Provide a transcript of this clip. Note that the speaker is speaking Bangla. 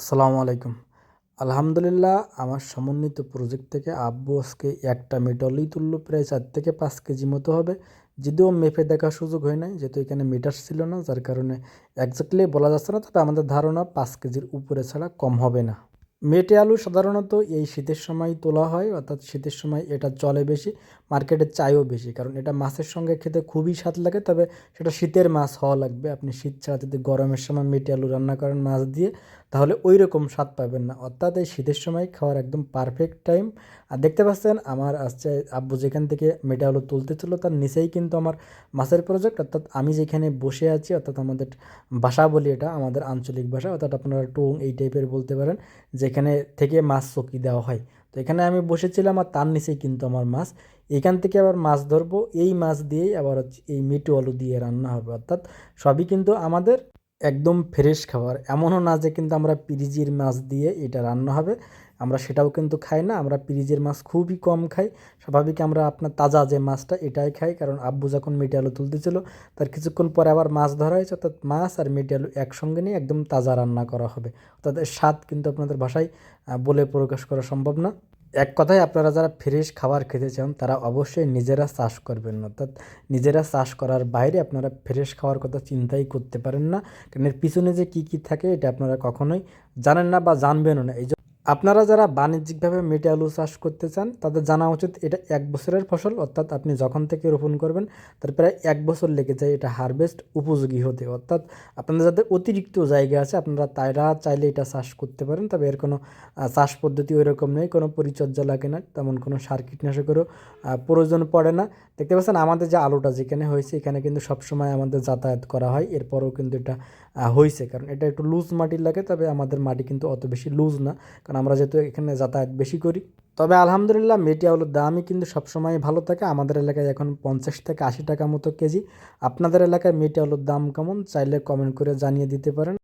আসসালামু আলাইকুম। আলহামদুলিল্লাহ, আমার সমন্বিত প্রজেক্ট থেকে আব্বু আজকে একটা মেটলই তুললো, প্রায় চার থেকে পাঁচ কেজি মতো হবে। যদিও মেপে দেখার সুযোগ হয় নাই, যেহেতু এখানে মিটার ছিল না, যার কারণে একজাক্টলি বলা যাচ্ছে না, তবে আমাদের ধারণা পাঁচ কেজির উপরে ছাড়া কম হবে না। মেটে আলু সাধারণত এই শীতের সময় তোলা হয়, অর্থাৎ শীতের সময় এটা চলে বেশি, মার্কেটে চাইও বেশি, কারণ এটা মাছের সঙ্গে খেতে খুবই স্বাদ লাগে, তবে সেটা শীতের মাছ হওয়া লাগবে। আপনি শীত ছাড়া যদি গরমের সময় মেটে আলু রান্না করেন মাছ দিয়ে, তাহলে ওই রকম স্বাদ পাবেন না। অর্থাৎ এই শীতের সময় খাওয়ার একদম পারফেক্ট টাইম আর দেখতে পাচ্ছেন, আমার আসছে আব্বু যেখান থেকে মেটে আলু তুলতে ছিল, তার নিচেই কিন্তু আমার মাছের প্রজেক্ট অর্থাৎ আমি যেখানে বসে আছি, অর্থাৎ আমাদের ভাষা বলি এটা, আমাদের আঞ্চলিক ভাষা, অর্থাৎ আপনারা টুং এই টাইপের বলতে পারেন যেখানে থেকে মাছ চকি দেওয়া হয়। তো এখানে আমি বসেছিলাম আর তার নিচেই কিন্তু আমার মাছ। এখান থেকে আবার মাছ ধরবো। এই মাছ দিয়েই আবার এই মিটু আলু দিয়ে রান্না হবে। অর্থাৎ সবই কিন্তু আমাদের একদম ফ্রেশ খাবার। এমনও না যে কিন্তু আমরা পিরিজির মাছ দিয়ে এটা রান্না হবে। আমরা সেটাও কিন্তু খাই না। আমরা পিরিজের মাছ খুবই কম খাই। স্বাভাবিক আমরা আপনার তাজা যে মাছটা, এটাই খাই। কারণ আব্বু যখন মেটে আলু তুলতেছিল, তার কিছুক্ষণ পরে আবার মাছ ধরা হয়েছে। অর্থাৎ মাছ আর মেটে আলু একসঙ্গে নিয়ে একদম তাজা রান্না করা হবে। অর্থাৎ স্বাদ কিন্তু আপনাদের ভাষায় বলে প্রকাশ করা সম্ভব না। এক কথায় আপনারা যারা ফ্রেশ খাবার খেতে চান, তারা অবশ্যই নিজেরা চাষ করবেন অর্থাৎ নিজেরা চাষ করার বাইরে আপনারা ফ্রেশ খাওয়ার কথা চিন্তাই করতে পারেন না। কারণ এর পিছনে যে কী কী থাকে, এটা আপনারা কখনোই জানেন না বা জানবেনও না। এই আপনারা যারা বাণিজ্যিকভাবে মেটে আলু চাষ করতে চান, তাদের জানা উচিত এটা এক বছরের ফসল, অর্থাৎ আপনি যখন থেকে রোপণ করবেন, তার প্রায় এক বছর লেগে যায় এটা হারভেস্ট উপযোগী হতে। অর্থাৎ আপনাদের যাদের অতিরিক্ত জায়গা আছে, আপনারা তাইরা চাইলে এটা চাষ করতে পারেন, তবে এর কোনো চাষ পদ্ধতি ওই রকম নেই, কোনো পরিচর্যা লাগে না, তেমন কোনো সার কীটনাশকেরও প্রয়োজন পড়ে না। দেখতে পাচ্ছেন আমাদের যে আলুটা যেখানে হয়েছে, এখানে কিন্তু সবসময় আমাদের যাতায়াত করা হয়, এরপরেও কিন্তু এটা হয়েছে। কারণ এটা একটু লুজ মাটির লাগে, তবে আমাদের মাটি কিন্তু অত বেশি লুজ না। কারণ আমরা যেহেতু এখানে যাতায়াত বেশি করি। তবে আলহামদুলিল্লাহ মেটি আলুর দামই কিন্তু সবসময় ভালো থাকে। আমাদের এলাকায় এখন পঞ্চাশ থেকে আশি টাকা মতো কেজি। আপনাদের এলাকায় মেটি আলুর দাম কেমন? চাইলে কমেন্ট করে জানিয়ে দিতে পারেন।